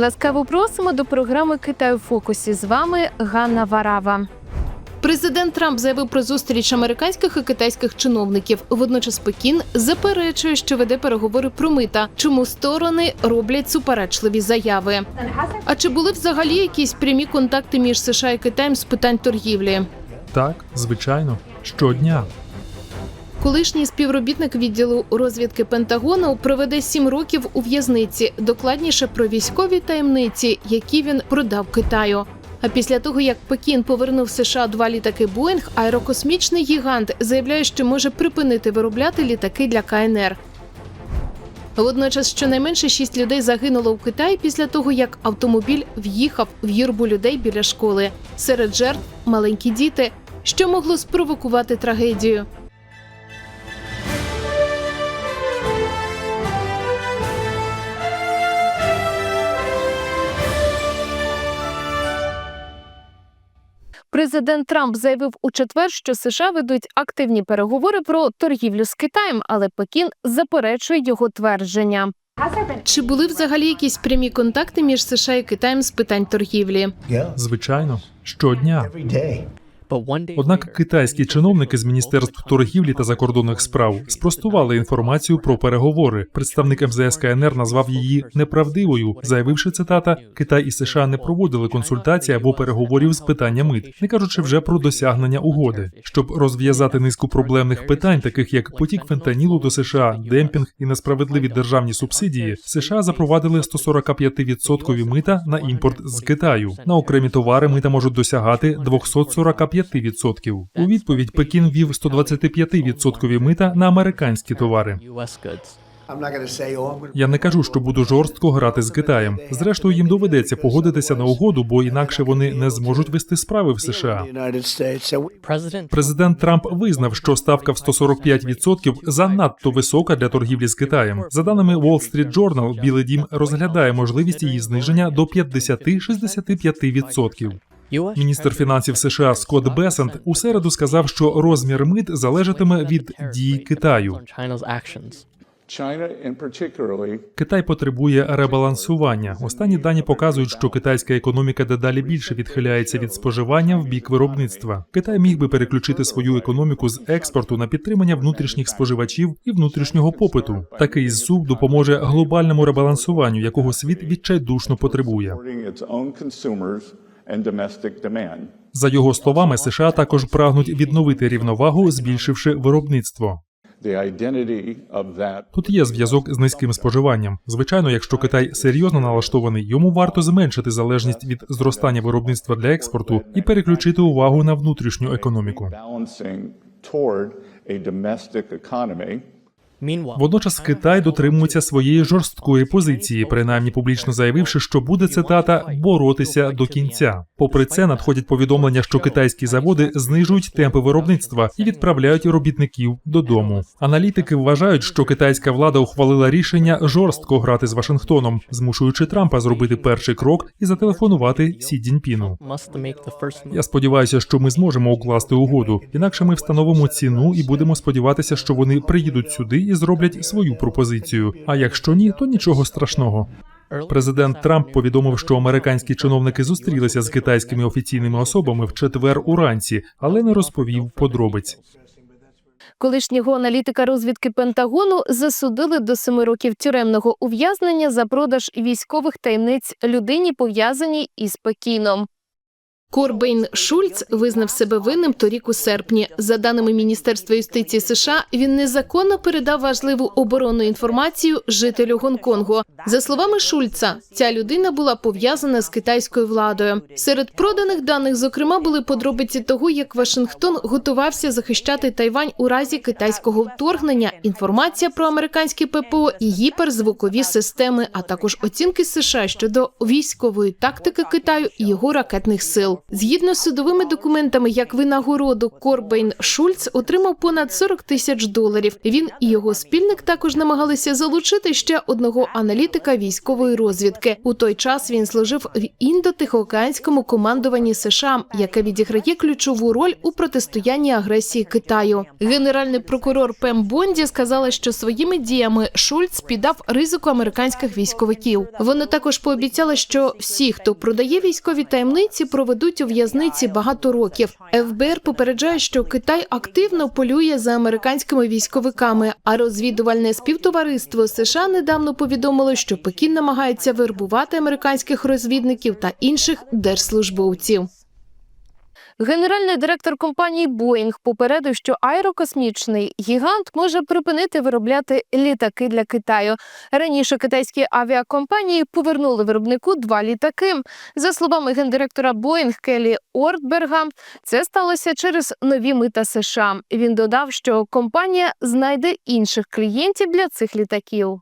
Ласкаво просимо до програми Китай у фокусі. З вами Ганна Варава. Президент Трамп заявив про зустріч американських і китайських чиновників. Водночас Пекін заперечує, що веде переговори про мита, чому сторони роблять суперечливі заяви. А чи були взагалі якісь прямі контакти між США і Китаєм з питань торгівлі? Так, звичайно, щодня. Колишній співробітник відділу розвідки Пентагону проведе сім років у в'язниці, докладніше про військові таємниці, які він продав Китаю. А після того, як Пекін повернув США два літаки Боїнг, аерокосмічний гігант заявляє, що може припинити виробляти літаки для КНР. Водночас щонайменше шість людей загинуло у Китаї після того, як автомобіль в'їхав в юрбу людей біля школи. Серед жертв маленькі діти, що могло спровокувати трагедію. Президент Трамп заявив у четвер, що США ведуть активні переговори про торгівлю з Китаєм, але Пекін заперечує його твердження. Чи були взагалі якісь прямі контакти між США і Китаєм з питань торгівлі? Звичайно, щодня. Однак китайські чиновники з міністерств торгівлі та закордонних справ спростували інформацію про переговори. Представник МЗС КНР назвав її неправдивою, заявивши цитата: Китай і США не проводили консультацій або переговорів з питання мит, не кажучи вже про досягнення угоди, щоб розв'язати низку проблемних питань, таких як потік фентанілу до США, демпінг і несправедливі державні субсидії. США запровадили 145% мита на імпорт з Китаю. На окремі товари мита можуть досягати 245%. У відповідь Пекін ввів 125% мита на американські товари. Oh, Я не кажу, що буду жорстко грати з Китаєм. Зрештою, їм доведеться погодитися на угоду, бо інакше вони не зможуть вести справи в США. Президент Трамп визнав, що ставка в 145% занадто висока для торгівлі з Китаєм. За даними Wall Street Journal, Білий Дім розглядає можливість її зниження до 50-65%. Міністр фінансів США Скотт Бесент у середу сказав, що розмір мит залежатиме від дій Китаю. Китай потребує ребалансування. Останні дані показують, що китайська економіка дедалі більше відхиляється від споживання в бік виробництва. Китай міг би переключити свою економіку з експорту на підтримання внутрішніх споживачів і внутрішнього попиту. Такий зсув допоможе глобальному ребалансуванню, якого світ відчайдушно потребує. За його словами, США також прагнуть відновити рівновагу, збільшивши виробництво. Тут є зв'язок з низьким споживанням. Звичайно, якщо Китай серйозно налаштований, йому варто зменшити залежність від зростання виробництва для експорту і переключити увагу на внутрішню економіку. Водночас Китай дотримується своєї жорсткої позиції, принаймні публічно заявивши, що буде цитата боротися до кінця. Попри це, надходять повідомлення, що китайські заводи знижують темпи виробництва і відправляють робітників додому. Аналітики вважають, що китайська влада ухвалила рішення жорстко грати з Вашингтоном, змушуючи Трампа зробити перший крок і зателефонувати Сі Цзіньпіну. Я сподіваюся, що ми зможемо укласти угоду. Інакше ми встановимо ціну і будемо сподіватися, що вони приїдуть сюди і зроблять свою пропозицію. А якщо ні, то нічого страшного. Президент Трамп повідомив, що американські чиновники зустрілися з китайськими офіційними особами в четвер уранці, але не розповів подробиць. Колишнього аналітика розвідки Пентагону засудили до семи років тюремного ув'язнення за продаж військових таємниць людині, пов'язаній із Пекіном. Корбейн Шульц визнав себе винним торік у серпні. За даними Міністерства юстиції США, він незаконно передав важливу оборонну інформацію жителю Гонконгу. За словами Шульца, ця людина була пов'язана з китайською владою. Серед проданих даних, зокрема, були подробиці того, як Вашингтон готувався захищати Тайвань у разі китайського вторгнення, інформація про американські ППО і гіперзвукові системи, а також оцінки США щодо військової тактики Китаю і його ракетних сил. Згідно з судовими документами, як винагороду Корбейн Шульц отримав понад 40 тисяч доларів. Він і його спільник також намагалися залучити ще одного аналітика військової розвідки. У той час він служив в індотихоокеанському командуванні США, яке відіграє ключову роль у протистоянні агресії Китаю. Генеральний прокурор Пем Бонді сказала, що своїми діями Шульц піддав ризику американських військовиків. Вона також пообіцяла, що всі, хто продає військові таємниці, проведуть у в'язниці багато років. ФБР попереджає, що Китай активно полює за американськими військовиками. А розвідувальне співтовариство США недавно повідомило, що Пекін намагається вербувати американських розвідників та інших держслужбовців. Генеральний директор компанії Боїнг попередив, що аерокосмічний гігант може припинити виробляти літаки для Китаю. Раніше китайські авіакомпанії повернули виробнику два літаки. За словами гендиректора Боїнг Келі Ортберга, це сталося через нові мита США. Він додав, що компанія знайде інших клієнтів для цих літаків.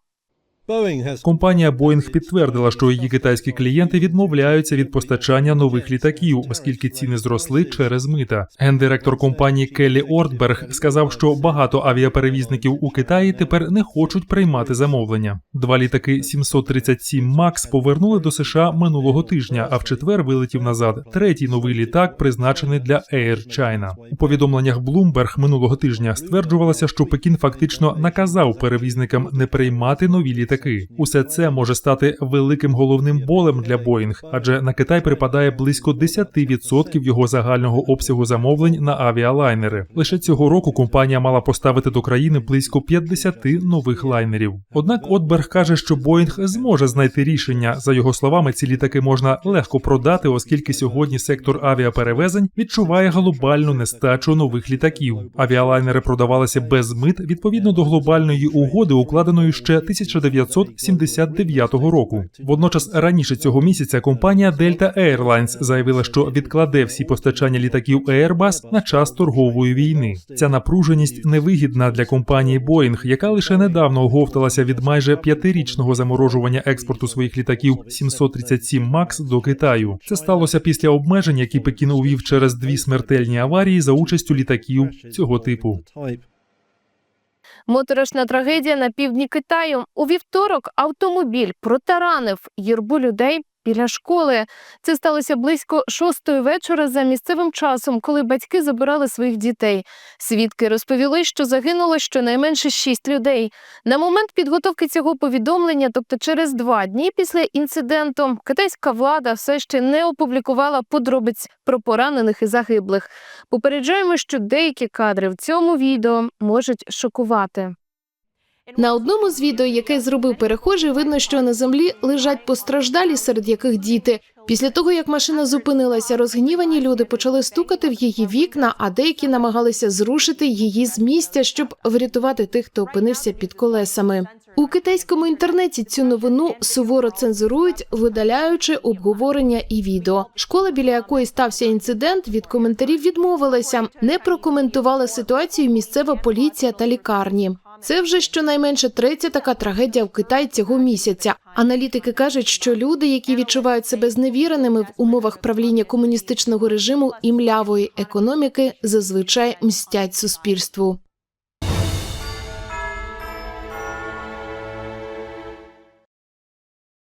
Компанія Boeing підтвердила, що її китайські клієнти відмовляються від постачання нових літаків, оскільки ціни зросли через мита. Гендиректор компанії Келлі Ортберг сказав, що багато авіаперевізників у Китаї тепер не хочуть приймати замовлення. Два літаки 737 MAX повернули до США минулого тижня, а в четвер вилетів назад. Третій новий літак призначений для Air China. У повідомленнях Bloomberg минулого тижня стверджувалося, що Пекін фактично наказав перевізникам не приймати нові літаки. Усе це може стати великим головним болем для Боїнг, адже на Китай припадає близько 10% його загального обсягу замовлень на авіалайнери. Лише цього року компанія мала поставити до країни близько 50 нових лайнерів. Однак Отберг каже, що Боїнг зможе знайти рішення. За його словами, ці літаки можна легко продати, оскільки сьогодні сектор авіаперевезень відчуває глобальну нестачу нових літаків. Авіалайнери продавалися без мит відповідно до глобальної угоди, укладеної ще 1979 року. Водночас раніше цього місяця компанія Delta Airlines заявила, що відкладе всі постачання літаків Airbus на час торгової війни. Ця напруженість невигідна для компанії Boeing, яка лише недавно оговталася від майже п'ятирічного заморожування експорту своїх літаків 737 MAX до Китаю. Це сталося після обмежень, які Пекін увів через дві смертельні аварії за участю літаків цього типу. Моторошна трагедія на півдні Китаю. У вівторок автомобіль протаранив юрбу людей біля школи. Це сталося близько шостої вечора за місцевим часом, коли батьки забирали своїх дітей. Свідки розповіли, що загинуло щонайменше шість людей. На момент підготовки цього повідомлення, тобто через два дні після інциденту, китайська влада все ще не опублікувала подробиць про поранених і загиблих. Попереджаємо, що деякі кадри в цьому відео можуть шокувати. На одному з відео, яке зробив перехожий, видно, що на землі лежать постраждалі, серед яких діти. Після того, як машина зупинилася, розгнівані люди почали стукати в її вікна, а деякі намагалися зрушити її з місця, щоб врятувати тих, хто опинився під колесами. У китайському інтернеті цю новину суворо цензурують, видаляючи обговорення і відео. Школа, біля якої стався інцидент, від коментарів відмовилася, не прокоментувала ситуацію місцева поліція та лікарні. Це вже щонайменше третя така трагедія в Китаї цього місяця. Аналітики кажуть, що люди, які відчувають себе зневіреними в умовах правління комуністичного режиму і млявої економіки, зазвичай мстять суспільству.